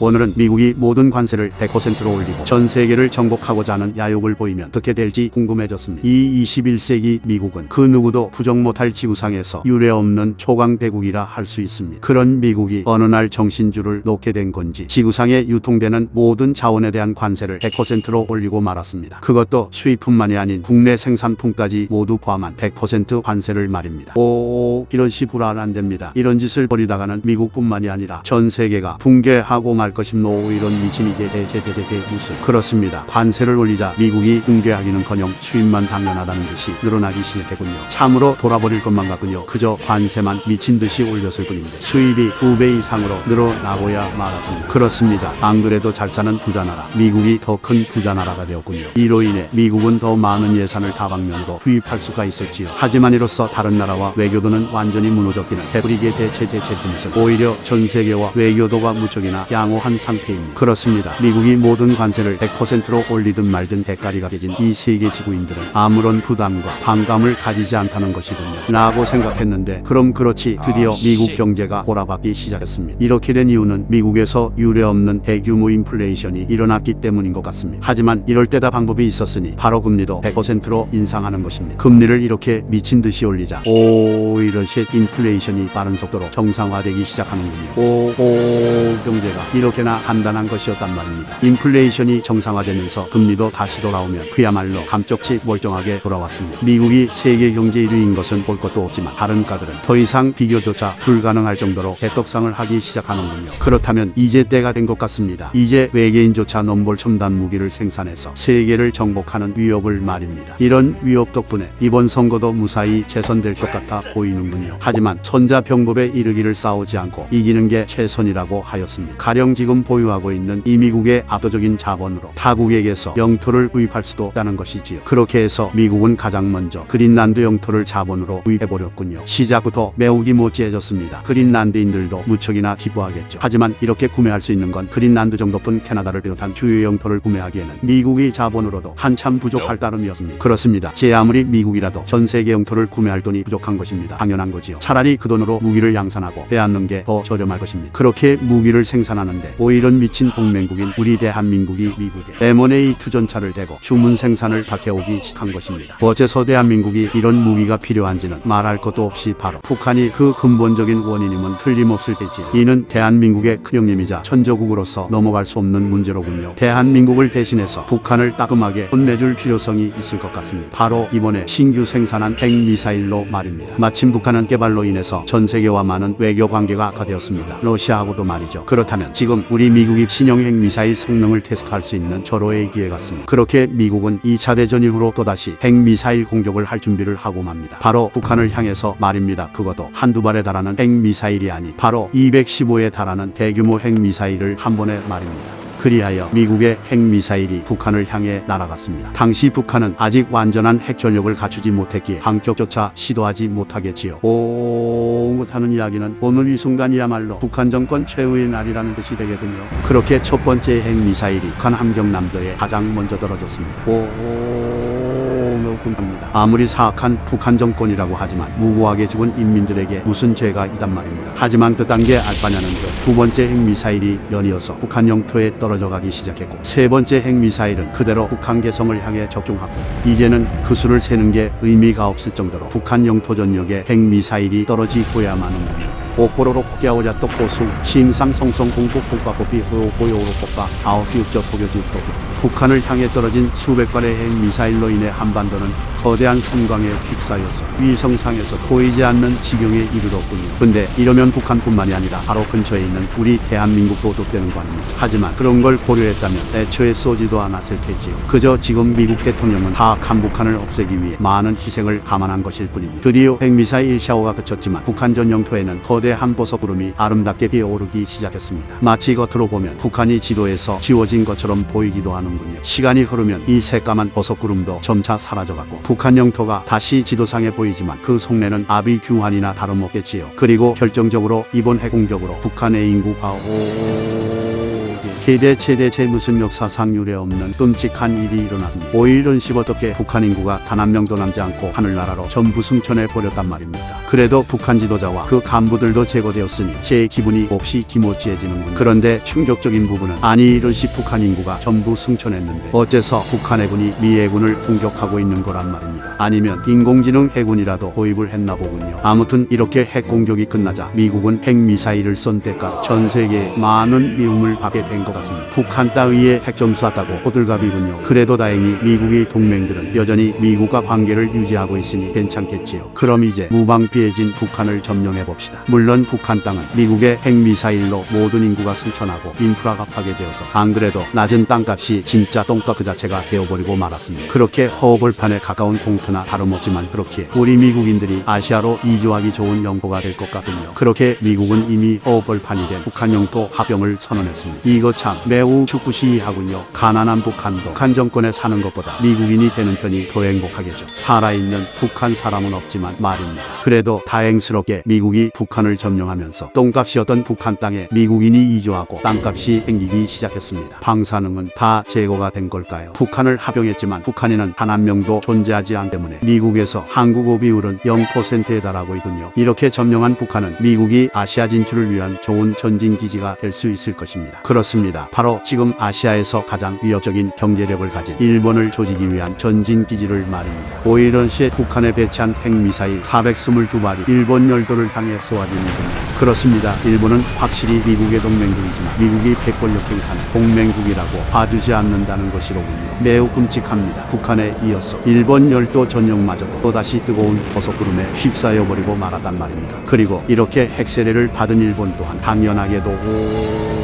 오늘은 미국이 모든 관세를 100%로 올리고 전 세계를 정복하고자 하는 야욕을 보이면 어떻게 될지 궁금해졌습니다. 이 21세기 미국은 그 누구도 부정 못할 지구상에서 유례없는 초강 대국이라 할 수 있습니다. 그런 미국이 어느 날 정신줄을 놓게 된 건지 지구상에 유통되는 모든 자원에 대한 관세를 100%로 올리고 말았습니다. 그것도 수입품만이 아닌 국내 생산품까지 모두 포함한 100% 관세를 말입니다. 오 이런 시부란 안 됩니다. 이런 짓을 벌이다가는 미국뿐만이 아니라 전 세계가 붕괴하고 말 것임노 이런 미친 이게 대체 대체 대 무슨 그렇습니다. 관세를 올리자 미국이 붕괴하기는커녕 수입만 당연하다는 듯이 늘어나기 시작했군요. 참으로 돌아버릴 것만 같군요. 그저 관세만 미친 듯이 올렸을 뿐인데 수입이 두 배 이상으로 늘어나고야 말았습니다. 그렇습니다. 안 그래도 잘 사는 부자 나라 미국이 더 큰 부자 나라가 되었군요. 이로 인해 미국은 더 많은 예산을 다방면으로 투입할 수가 있었지요. 하지만 이로써 다른 나라와 외교도는 완전히 무너졌기는 되풀이게 대체 대체 무슨 오히려 전 세계와 외교도가 무척이나 양호 한 상태입니다. 그렇습니다. 미국이 모든 관세를 100%로 올리든 말든 대가리가 깨진 이 세계 지구인들은 아무런 부담과 반감을 가지지 않다는 것이군요. 라고 생각했는데 그럼 그렇지 드디어 미국 경제가 돌아받기 시작했습니다. 이렇게 된 이유는 미국에서 유례없는 대규모 인플레이션이 일어났기 때문인 것 같습니다. 하지만 이럴 때다 방법이 있었으니 바로 금리도 100%로 인상하는 것입니다. 금리를 이렇게 미친 듯이 올리자 오 이러시 인플레이션이 빠른 속도로 정상화되기 시작하는군요. 오오 경제가 이렇게 나 간단한 것이었단 말입니다. 인플레이션이 정상화되면서 금리도 다시 돌아오면 그야말로 감쪽지 멀쩡하게 돌아왔습니다. 미국이 세계 경제 1위인 것은 볼 것도 없지만 다른 가들은 더 이상 비교조차 불가능할 정도로 대떡상을 하기 시작하는군요. 그렇다면 이제 때가 된 것 같습니다. 이제 외계인조차 넘볼 첨단 무기를 생산해서 세계를 정복하는 위협을 말입니다. 이런 위협 덕분에 이번 선거도 무사히 재선될 것 같아 보이는군요. 하지만 선자병법에 이르기를 싸우지 않고 이기는 게 최선이라고 하였습니다. 가령 지금 보유하고 있는 이 미국의 압도적인 자본으로 타국에게서 영토를 구입할 수도 있다는 것이지요. 그렇게 해서 미국은 가장 먼저 그린란드 영토를 자본으로 구입해버렸군요. 시작부터 매우 기모찌해졌습니다. 그린란드인들도 무척이나 기뻐하겠죠. 하지만 이렇게 구매할 수 있는 건 그린란드 정도뿐 캐나다를 비롯한 주요 영토를 구매하기에는 미국이 자본으로도 한참 부족할 따름이었습니다. 그렇습니다. 제 아무리 미국이라도 전 세계 영토를 구매할 돈이 부족한 것입니다. 당연한 거지요. 차라리 그 돈으로 무기를 양산하고 빼앗는 게 더 저렴할 것입니다. 그렇게 무기를 생산하는데 오히려 미친 동맹국인 우리 대한민국이 미국에 M&A 투전차를 대고 주문 생산을 다해오기 시작한 것입니다. 어째서 대한민국이 이런 무기가 필요한지는 말할 것도 없이 바로 북한이 그 근본적인 원인임은 틀림없을 테지. 이는 대한민국의 큰형님이자 천조국으로서 넘어갈 수 없는 문제로군요. 대한민국을 대신해서 북한을 따끔하게 혼내줄 필요성이 있을 것 같습니다. 바로 이번에 신규 생산한 핵미사일로 말입니다. 마침 북한은 개발로 인해서 전 세계와 많은 외교 관계가 악화되었습니다. 러시아하고도 말이죠. 그렇다면 지금 우리 미국이 신형 핵 미사일 성능을 테스트할 수 있는 절호의 기회 같습니다. 그렇게 미국은 2차 대전 이후로 또다시 핵미사일 공격을 할 준비를 하고 맙니다. 바로 북한을 향해서 말입니다. 그것도 한두 발에 달하는 핵미사일이 아닌 바로 215에 달하는 대규모 핵미사일을 한 번에 말입니다. 그리하여 미국의 핵미사일이 북한을 향해 날아갔습니다. 당시 북한은 아직 완전한 핵전력을 갖추지 못했기에 반격조차 시도하지 못하겠지요. 오 못하는 이야기는 오늘 이 순간이야말로 북한 정권 최후의 날이라는 뜻이 되겠군요. 그렇게 첫 번째 핵미사일이 북한 함경남도에 가장 먼저 떨어졌습니다. 오 매우 궁합니다. 아무리 사악한 북한 정권이라고 하지만 무고하게 죽은 인민들에게 무슨 죄가 있단 말입니다. 하지만 그딴 게 알바냐는 듯두 번째 핵미사일이 연이어서 북한 영토에 떨어져 가기 시작했고 세 번째 핵미사일은 그대로 북한 개성을 향해 적중하고 이제는 그 수를 세는 게 의미가 없을 정도로 북한 영토 전역에 핵미사일이 떨어지고야만 하는군 요. 옥보로로 코기아오자 떡고수 심상성성 공복 공과고비 의오보요로 꽃바 아홉기육저 포교지옥도 북한을 향해 떨어진 수백 발의 핵미사일로 인해 한반도는 거대한 섬광에 휩싸여서 위성상에서 보이지 않는 지경에 이르렀군요. 근데 이러면 북한뿐만이 아니라 바로 근처에 있는 우리 대한민국도 좁되는 거 아닙니까? 하지만 그런 걸 고려했다면 애초에 쏘지도 않았을 테지요. 그저 지금 미국 대통령은 타악한 북한을 없애기 위해 많은 희생을 감안한 것일 뿐입니다. 드디어 핵미사일 샤워가 그쳤지만 북한 전 영토에는 거대한 버섯 구름이 아름답게 피어오르기 시작했습니다. 마치 겉으로 보면 북한이 지도에서 지워진 것처럼 보이기도 하는군요. 시간이 흐르면 이 새까만 버섯 구름도 점차 사라져갔고 북한 영토가 다시 지도상에 보이지만 그 속내는 아비규환이나 다름없겠지요. 그리고 결정적으로 이번 핵공격으로 북한의 인구가 오... 개대 최대체 무슨 역사상 유례 없는 끔찍한 일이 일어났습니다. 오일은 십 어떻게 북한 인구가 단 한 명도 남지 않고 하늘나라로 전부 승천해 버렸단 말입니다. 그래도 북한 지도자와 그 간부들도 제거되었으니 제 기분이 몹시 기모찌해지는군. 그런데 충격적인 부분은 아니 이런 시 북한 인구가 전부 승천했는데 어째서 북한 해군이 미 해군을 공격하고 있는 거란 말입니다. 아니면 인공지능 해군이라도 도입을 했나 보군요. 아무튼 이렇게 핵 공격이 끝나자 미국은 핵 미사일을 쏜 대가로 전 세계에 많은 미움을 받게 된 것 같습니다. 북한 따위의 핵점 쐈다고 호들갑이군요. 그래도 다행히 미국의 동맹들은 여전히 미국과 관계를 유지하고 있으니 괜찮겠지요. 그럼 이제 무방비 해진 북한을 점령해 봅시다. 물론 북한 땅은 미국의 핵미사일로 모든 인구가 승천하고 인프라가 파괴되어서 안 그래도 낮은 땅값이 진짜 똥값 그 자체가 되어버리고 말았습니다. 그렇게 허벌판에 가까운 공터나 다름없지만 그렇게 우리 미국인들이 아시아로 이주하기 좋은 영토가 될 것 같군요. 그렇게 미국은 이미 허벌판이 된 북한 영토 합병을 선언했습니다. 이거 참 매우 축구시하군요. 가난한 북한도 북한 정권에 사는 것보다 미국인이 되는 편이 더 행복하겠죠. 살아있는 북한 사람은 없지만 말입니다. 그래도 다행스럽게 미국이 북한을 점령하면서 똥값이었던 북한 땅에 미국인이 이주하고 땅값이 생기기 시작했습니다. 방사능은 다 제거가 된 걸까요? 북한을 합병했지만 북한에는 단 한 명도 존재하지 않기 때문에 미국에서 한국어 비율은 0%에 달하고 있군요. 이렇게 점령한 북한은 미국이 아시아 진출을 위한 좋은 전진 기지가 될 수 있을 것입니다. 그렇습니다. 바로 지금 아시아에서 가장 위협적인 경제력을 가진 일본을 조지기 위한 전진 기지를 말입니다. 오이런시에 북한에 배치한 핵미사일 422 발이 일본 열도를 향해 쏘아지는군요. 그렇습니다. 일본은 확실히 미국의 동맹국이지만 미국이 백권력 행사는 동맹국이라고 봐주지 않는다는 것이로군요. 매우 끔찍합니다. 북한에 이어서 일본 열도 전역마저도 또다시 뜨거운 버섯구름에 휩싸여 버리고 말았단 말입니다. 그리고 이렇게 핵세례를 받은 일본 또한 당연하게도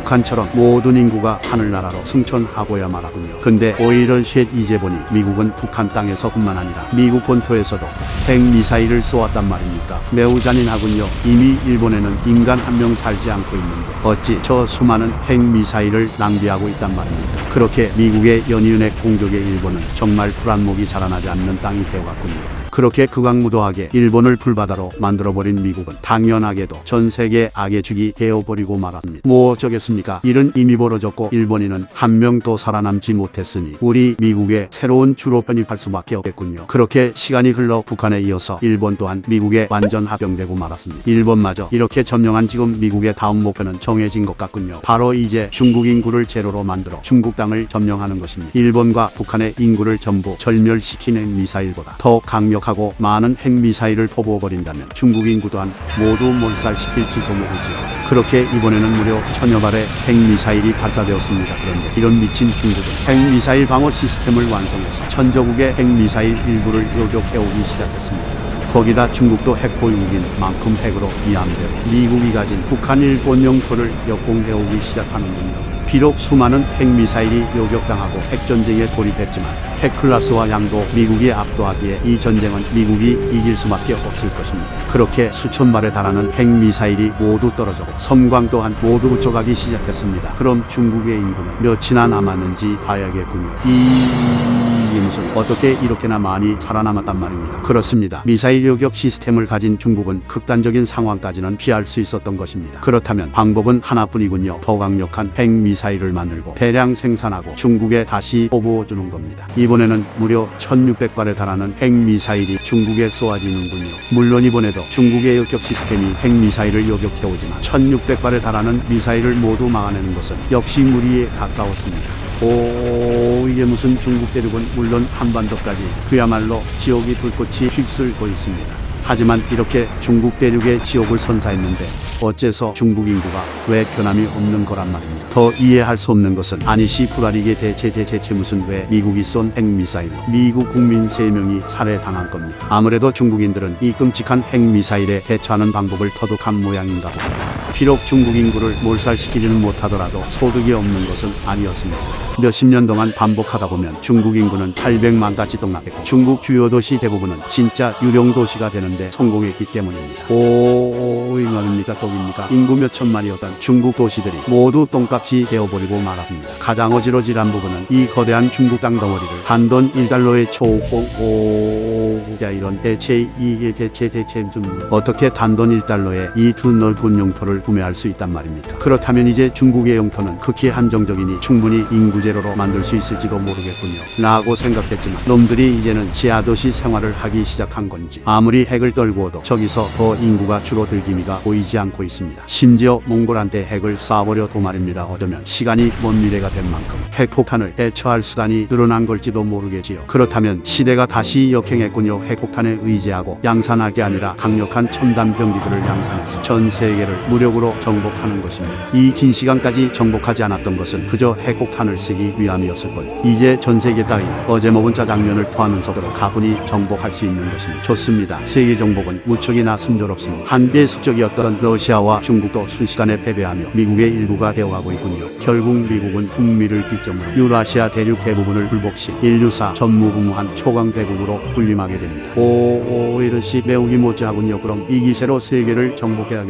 북한처럼 모든 인구가 하늘나라로 승천하고야 말하군요. 근데 오히려 셋 이제 보니 미국은 북한 땅에서뿐만 아니라 미국 본토에서도 핵미사일을 쏘았단 말입니까? 매우 잔인하군요. 이미 일본에는 인간 한 명 살지 않고 있는데 어찌 저 수많은 핵미사일을 낭비하고 있단 말입니까? 그렇게 미국의 연이은의 공격에 일본은 정말 불안목이 자라나지 않는 땅이 되어갔군요. 그렇게 극악무도하게 일본을 불바다로 만들어버린 미국은 당연하게도 전 세계 악의 죽이 되어버리고 말았습니다. 뭐 어쩌겠습니까? 일은 이미 벌어졌고 일본인은 한 명도 살아남지 못했으니 우리 미국의 새로운 주로 편입할 수밖에 없겠군요. 그렇게 시간이 흘러 북한에 이어서 일본 또한 미국에 완전 합병되고 말았습니다. 일본마저 이렇게 점령한 지금 미국의 다음 목표는 정해진 것 같군요. 바로 이제 중국 인구를 제로로 만들어 중국 땅을 점령하는 것입니다. 일본과 북한의 인구를 전부 절멸시키는 미사일보다 더 강력 하고 많은 핵미사일을 포부어버린다면 중국 인구 또한 모두 몰살시킬지도 모르지요. 그렇게 이번에는 무려 천여 발의 핵미사일이 발사되었습니다. 그런데 이런 미친 중국은 핵미사일 방어 시스템을 완성해서 천저국의 핵미사일 일부를 요격해오기 시작했습니다. 거기다 중국도 핵 보유국인 만큼 핵으로 이함대로 미국이 가진 북한 일본 영토를 역공해오기 시작하는군요. 비록 수많은 핵미사일이 요격당하고 핵전쟁에 돌입했지만 핵클라스와 양도 미국이 압도하기에 이 전쟁은 미국이 이길 수밖에 없을 것입니다. 그렇게 수천 발에 달하는 핵미사일이 모두 떨어졌고 섬광 또한 모두 부족하기 시작했습니다. 그럼 중국의 인구는 몇이나 남았는지 봐야겠군요. 이 무슨 어떻게 이렇게나 많이 살아남았단 말입니다. 그렇습니다. 미사일 요격 시스템을 가진 중국은 극단적인 상황까지는 피할 수 있었던 것입니다. 그렇다면 방법은 하나뿐이군요. 더 강력한 핵미사일을 만들고 대량 생산하고 중국에 다시 뽑아주는 겁니다. 이번에는 무려 1600발에 달하는 핵미사일이 중국에 쏘아지는군요. 물론 이번에도 중국의 요격 시스템이 핵미사일을 요격해오지만 1600발에 달하는 미사일을 모두 막아내는 것은 역시 무리에 가까웠습니다. 오 이게 무슨 중국 대륙은 물론 한반도까지 그야말로 지옥이 불꽃이 휩쓸고 있습니다. 하지만 이렇게 중국 대륙의 지옥을 선사했는데 어째서 중국 인구가 왜 변함이 없는 거란 말입니다. 더 이해할 수 없는 것은 아니시 불알이게 대체 대체 무슨 왜 미국이 쏜 핵미사일로 미국 국민 3명이 살해당한 겁니다. 아무래도 중국인들은 이 끔찍한 핵미사일에 대처하는 방법을 터득한 모양인가 봅니다. 비록 중국 인구를 몰살시키지는 못하더라도 소득이 없는 것은 아니었습니다. 몇십 년 동안 반복하다 보면 중국 인구는 800만 가지 동락했고 중국 주요 도시 대부분은 진짜 유령 도시가 되는데 성공했기 때문입니다. 오, 이 말입니까 떡입니까? 인구 몇 천만이었던 중국 도시들이 모두 똥값이 되어버리고 말았습니다. 가장 어지러질한 부분은 이 거대한 중국 땅 덩어리를 단돈 1달러에 초고 오, 야 이런 대체 이게 대체 대체 좀 어떻게 단돈 1달러에 이 두 넓은 영토를 구매할 수 있단 말입니다. 그렇다면 이제 중국의 영토는 극히 한정적이니 충분히 인구 제로로 만들 수 있을지도 모르겠군요. 라고 생각했지만 놈들이 이제는 지하도시 생활을 하기 시작한 건지 아무리 핵을 떨구어도 저기서 더 인구가 줄어들 기미가 보이지 않고 있습니다. 심지어 몽골한테 핵을 쏴버려도 말입니다. 어쩌면 시간이 먼 미래가 된 만큼 핵폭탄을 대처할 수단이 늘어난 걸지도 모르겠지요. 그렇다면 시대가 다시 역행했군요. 핵폭탄에 의지하고 양산할 게 아니라 강력한 첨단 병기들을 양산해서 전 세계를 무력으로 정복하는 것입니다. 이 긴 시간까지 정복하지 않았던 것은 그저 핵폭탄을 쓰기 위함이었을 뿐 이제 전 세계 따위는 어제 먹은 짜장면을 속도로 가뿐히 정복할 수 있는 것입니다. 좋습니다. 세계 정복은 무척이나 순조롭습니다. 한비의 숙적이었던 러시아와 중국도 순식간에 패배하며 미국의 일부가 되어가고 있군요. 결국 미국은 북미를 기점으로 유라시아 대륙 대부분을 불복시 인류사 전무후무한 초강 대국으로 군림하게 됩니다. 오, 오 이것이 매우기 못지하군요. 그럼 이 기세로 세계를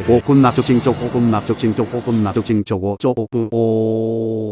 오금 납족징 쪽, 오금 납족징 쪽오, 쪽, 오, 오.